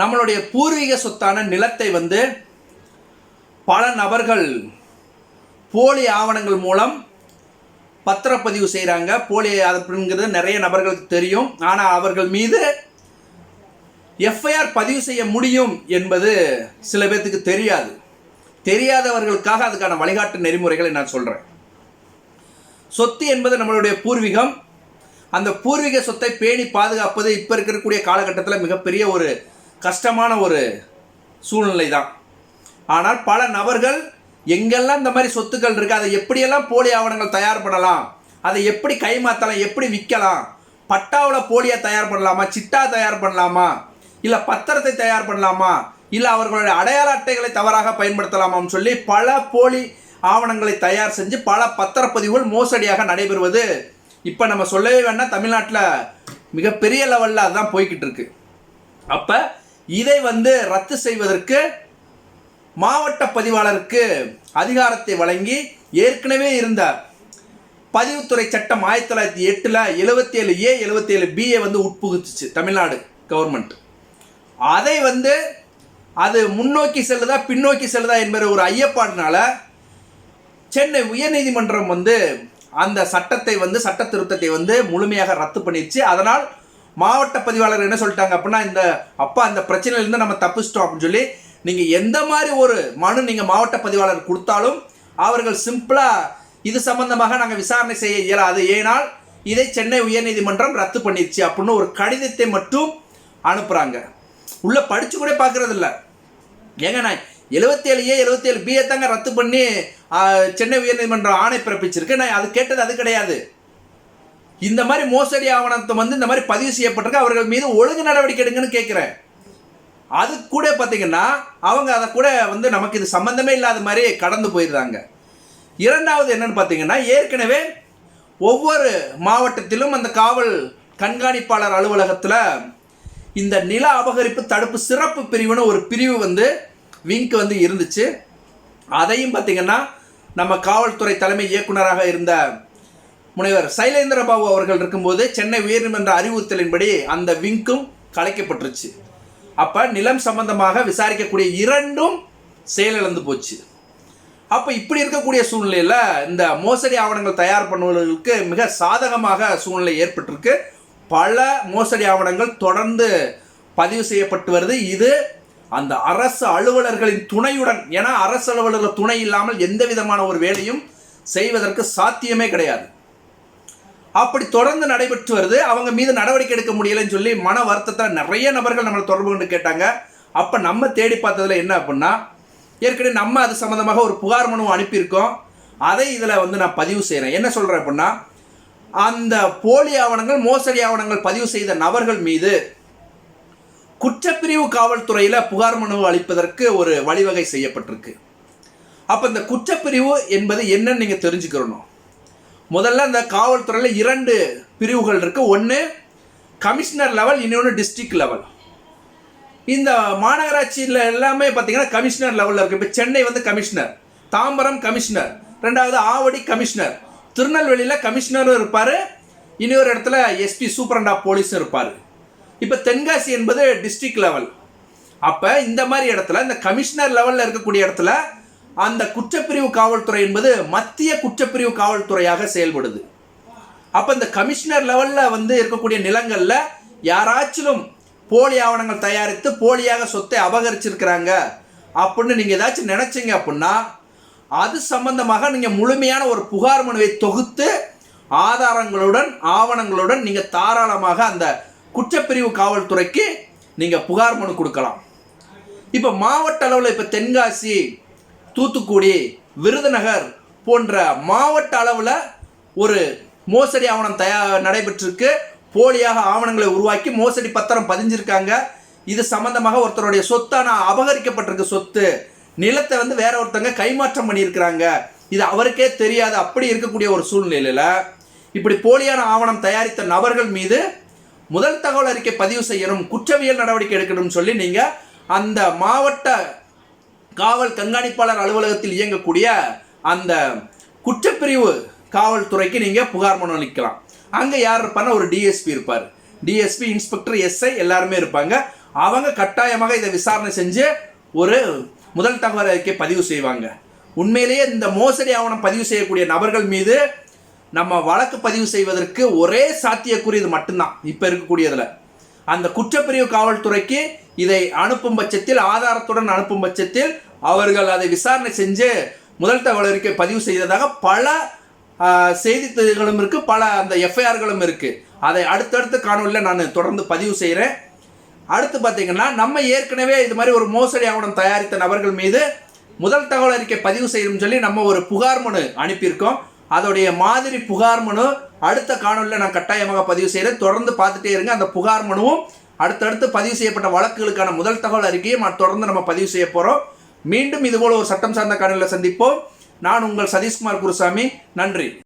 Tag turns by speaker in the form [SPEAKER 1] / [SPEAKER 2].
[SPEAKER 1] நம்மளுடைய பூர்வீக சொத்தான நிலத்தை வந்து பல நபர்கள் போலி ஆவணங்கள் மூலம் பத்திரப்பதிவு செய்கிறாங்க போலி அப்படிங்கிறது நிறைய நபர்களுக்கு தெரியும். ஆனால் அவர்கள் மீது எஃப்ஐஆர் பதிவு செய்ய முடியும் என்பது சில பேர்த்துக்கு தெரியாது. தெரியாதவர்களுக்காக அதுக்கான வழிகாட்டு நெறிமுறைகளை நான் சொல்கிறேன் சொத்து என்பது நம்மளுடைய பூர்வீகம். அந்த பூர்வீக சொத்தை பேணி பாதுகாப்பது இப்போ இருக்கக்கூடிய காலகட்டத்தில் மிகப்பெரிய ஒரு கஷ்டமான ஒரு சூழ்நிலை தான் ஆனால் பல நபர்கள் எங்கெல்லாம் இந்த மாதிரி சொத்துக்கள் இருக்குது அதை எப்படியெல்லாம் போலி ஆவணங்கள் தயார் பண்ணலாம் அதை எப்படி கைமாற்றலாம் எப்படி விற்கலாம் பட்டாவில் போலியாக தயார் பண்ணலாமா சிட்டா தயார் பண்ணலாமா இல்லை பத்திரத்தை தயார் பண்ணலாமா இல்லை அவர்களுடைய அடையாள அட்டைகளை தவறாக பயன்படுத்தலாமான்னு சொல்லி பல போலி ஆவணங்களை தயார் செஞ்சு பல பத்திரப்பதிவுகள் மோசடியாக நடைபெறுவது இப்போ நம்ம சொல்லவே வேணால் தமிழ்நாட்டில் மிகப்பெரிய லெவலில் அதுதான் போய்கிட்டு இருக்கு. அப்போ இதை வந்து ரத்து செய்வதற்கு மாவட்ட பதிவாளருக்கு அதிகாரத்தை வழங்கி ஏற்கனவே இருந்த பதிவுத்துறை சட்டம் ஆயிரத்தி தொள்ளாயிரத்தி எட்டில் எழுபத்தி ஏழு ஏ எழுபத்தி ஏழு பிஏ வந்து உட்புகுத்துச்சு தமிழ்நாடு கவர்மெண்ட். அதை வந்து அது முன்னோக்கி செல்லுதா பின்னோக்கி செல்லுதா என்பது ஒரு ஐயப்பாடுனால சென்னை உயர்நீதிமன்றம் வந்து அந்த சட்டத்தை வந்து சட்ட திருத்தத்தை வந்து முழுமையாக ரத்து பண்ணிடுச்சு அதனால் மாவட்ட பதிவாளர் என்ன சொல்லிட்டாங்க அப்படின்னா இந்த அப்பா அந்த பிரச்சனையிலேருந்து நம்ம தப்பிச்சிட்டோம் அப்படின்னு சொல்லி நீங்கள் எந்த மாதிரி ஒரு மனு நீங்கள் மாவட்ட பதிவாளர் கொடுத்தாலும் அவர்கள் சிம்பிளாக இது சம்பந்தமாக நாங்கள் விசாரணை செய்ய இயலாது. ஏனால் இதை சென்னை உயர்நீதிமன்றம் ரத்து பண்ணிடுச்சு அப்படின்னு ஒரு கடிதத்தை மட்டும் அனுப்புகிறாங்க உள்ளே படித்து கூட பார்க்கறது இல்ல. ஏங்க நான் எழுபத்தேழு ஏ எழுபத்தேழு பிஏ தாங்க ரத்து பண்ணி சென்னை உயர்நீதிமன்றம் ஆணை பிறப்பிச்சிருக்கு. நான் அது கேட்டது அது கிடையாது. இந்த மாதிரி மோசடி ஆவணத்தை வந்து இந்த மாதிரி பதிவு செய்யப்பட்டிருக்கு அவர்கள் மீது ஒழுங்கு நடவடிக்கை எடுங்கன்னு கேட்குறேன். அது கூட பார்த்தீங்கன்னா அவங்க அதை கூட வந்து நமக்கு இது சம்மந்தமே இல்லாத மாதிரி கடந்து போயிடுறாங்க. இரண்டாவது என்னன்னு பார்த்தீங்கன்னா ஏற்கனவே ஒவ்வொரு மாவட்டத்திலும் அந்த காவல் கண்காணிப்பாளர் அலுவலகத்தில் இந்த நில அபகரிப்பு தடுப்பு சிறப்பு பிரிவுன்னு ஒரு பிரிவு வந்து விங்க் வந்து இருந்துச்சு. அதையும் பார்த்தீங்கன்னா நம்ம காவல்துறை தலைமை இயக்குனராக இருந்த முனைவர் சைலேந்திர பாபு அவர்கள் இருக்கும்போது சென்னை உயர்நீதிமன்ற அறிவுறுத்தலின்படி அந்த விங்கும் கலைக்கப்பட்டுருச்சு. அப்போ நிலம் சம்பந்தமாக விசாரிக்கக்கூடிய இரண்டும் செயலிழந்து போச்சு. அப்போ இப்படி இருக்கக்கூடிய சூழ்நிலையில் இந்த மோசடி ஆவணங்கள் தயார் பண்ணுவதற்கு மிக சாதகமாக சூழ்நிலை ஏற்பட்டிருக்கு. பல மோசடி ஆவணங்கள் தொடர்ந்து பதிவு செய்யப்பட்டு வருது. இது அந்த அரசு அலுவலர்களின் துணையுடன் ஏன்னா அரசு அலுவலர்கள் துணை இல்லாமல் எந்த விதமான ஒரு வேலையும் செய்வதற்கு சாத்தியமே கிடையாது. அப்படி தொடர்ந்து நடைபெற்று வருது. அவங்க மீது நடவடிக்கை எடுக்க முடியலைன்னு சொல்லி மன வருத்தத்தில் நிறைய நபர்கள் நம்மளை தொடர்பு கொண்டு கேட்டாங்க. அப்போ நம்ம தேடி பார்த்ததில் என்ன அப்படின்னா ஏற்கனவே நம்ம அது சம்மந்தமாக ஒரு புகார் மனு அனுப்பியிருக்கோம். அதை இதில் வந்து நான் பதிவு செய்கிறேன் என்ன சொல்கிறேன் அப்படின்னா அந்த போலி ஆவணங்கள் மோசடி ஆவணங்கள் பதிவு செய்த நபர்கள் மீது குற்றப்பிரிவு காவல்துறையில் புகார் மனு அளிப்பதற்கு ஒரு வழிவகை செய்யப்பட்டிருக்கு. அப்போ இந்த குற்றப்பிரிவு என்பது என்னன்னு நீங்கள் தெரிஞ்சுக்கிறணும். முதல்ல இந்த காவல்துறையில் இரண்டு பிரிவுகள் இருக்குது ஒன்று கமிஷனர் லெவல் இன்னொன்று டிஸ்ட்ரிக்ட் லெவல். இந்த மாநகராட்சியில் எல்லாமே பார்த்தீங்கன்னா கமிஷனர் லெவலில் இருக்குது இப்போ சென்னை வந்து கமிஷனர் தாம்பரம் கமிஷனர் ரெண்டாவது ஆவடி கமிஷனர் திருநெல்வேலியில் கமிஷனரும் இருப்பார். இன்னொரு இடத்துல எஸ்பி சூப்பரண்டா போலீஸும் இருப்பார். இப்போ தென்காசி என்பது டிஸ்ட்ரிக்ட் லெவல். அப்போ இந்த மாதிரி இடத்துல இந்த கமிஷனர் லெவலில் இருக்கக்கூடிய இடத்துல அந்த குற்றப்பிரிவு காவல்துறை என்பது மத்திய குற்றப்பிரிவு காவல்துறையாக செயல்படுது. அப்போ இந்த கமிஷனர் லெவலில் வந்து இருக்கக்கூடிய நிலங்களில் யாராச்சிலும் போலி ஆவணங்கள் தயாரித்து போலியாக சொத்தை அபகரிச்சிருக்கிறாங்க அப்படின்னு நீங்கள் ஏதாச்சும் நினச்சிங்க அப்படின்னா அது சம்பந்தமாக நீங்கள் முழுமையான ஒரு புகார் மனுவை தொகுத்து ஆதாரங்களுடன் ஆவணங்களுடன் நீங்கள் தாராளமாக அந்த குற்றப்பிரிவு காவல்துறைக்கு நீங்கள் புகார் மனு கொடுக்கலாம். இப்போ மாவட்ட அளவில் இப்போ தென்காசி தூத்துக்குடி விருதுநகர் போன்ற மாவட்ட அளவில் ஒரு மோசடி ஆவணம் தயா நடைபெற்றிருக்கு. போலியாக ஆவணங்களை உருவாக்கி மோசடி பத்திரம் பதிஞ்சிருக்காங்க. இது சம்பந்தமாக ஒருத்தருடைய சொத்தான அபகரிக்கப்பட்டிருக்கு சொத்து நிலத்தை வந்து வேற ஒருத்தங்க கைமாற்றம் பண்ணியிருக்கிறாங்க. இது அவருக்கே தெரியாது. அப்படி இருக்கக்கூடிய ஒரு சூழ்நிலையில் இப்படி போலியான ஆவணம் தயாரித்த நபர்கள் மீது முதல் தகவல் அறிக்கை பதிவு செய்யணும் குற்றவியல் நடவடிக்கை எடுக்கணும்னு சொல்லி நீங்கள் அந்த மாவட்ட காவல் கண்காணிப்பாளர் அலுவலகத்தில் இயங்கக்கூடிய அந்த குற்றப்பிரிவு காவல்துறைக்கு நீங்கள் புகார் மனு அளிக்கலாம். அங்கே யார் இருப்பார்னா ஒரு டிஎஸ்பி இருப்பார். டிஎஸ்பி இன்ஸ்பெக்டர் எஸ்ஐ எல்லாருமே இருப்பாங்க. அவங்க கட்டாயமாக இதை விசாரணை செஞ்சு ஒரு முதல் தகவல் அறிக்கை பதிவு செய்வாங்க. உண்மையிலேயே இந்த மோசடி ஆவணம் பதிவு செய்யக்கூடிய நபர்கள் மீது நம்ம வழக்கு பதிவு செய்வதற்கு ஒரே சாத்தியக்கூறு இது மட்டும்தான். இப்போ இருக்கக்கூடியதில். அந்த குற்றப்பிரிவு காவல்துறைக்கு இதை அனுப்பும் பட்சத்தில் ஆதாரத்துடன் அனுப்பும் பட்சத்தில் அவர்கள் அதை விசாரணை செஞ்சு முதல் தகவல் அறிக்கை பதிவு செய்ததாக பல ஆஹ், செய்திகளும் இருக்கு பல அந்த எஃப்ஐஆர்களும் இருக்கு. அதை அடுத்தடுத்த காணொலியில் நான் தொடர்ந்து பதிவு செய்கிறேன் அடுத்து பார்த்தீங்கன்னா நம்ம ஏற்கனவே இது மாதிரி ஒரு மோசடி ஆவணம் தயாரித்த நபர்கள் மீது முதல் தகவல் அறிக்கை பதிவு செய்யணும்னு சொல்லி நம்ம ஒரு புகார் மனு அனுப்பியிருக்கோம். அதோடைய மாதிரி புகார் மனு அடுத்த காணொலியில் நான் கட்டாயமாக பதிவு செய்கிறேன் தொடர்ந்து பார்த்துட்டே இருங்க. அந்த புகார் மனுவும் அடுத்தடுத்து பதிவு செய்யப்பட்ட வழக்குகளுக்கான முதல் தகவல் அறிக்கையை தொடர்ந்து நம்ம பதிவு செய்ய போகிறோம் மீண்டும் இதுபோல ஒரு சட்டம் சார்ந்த காணொலியில் சந்திப்போம். நான் உங்கள் சதீஷ்குமார் குருசாமி. நன்றி.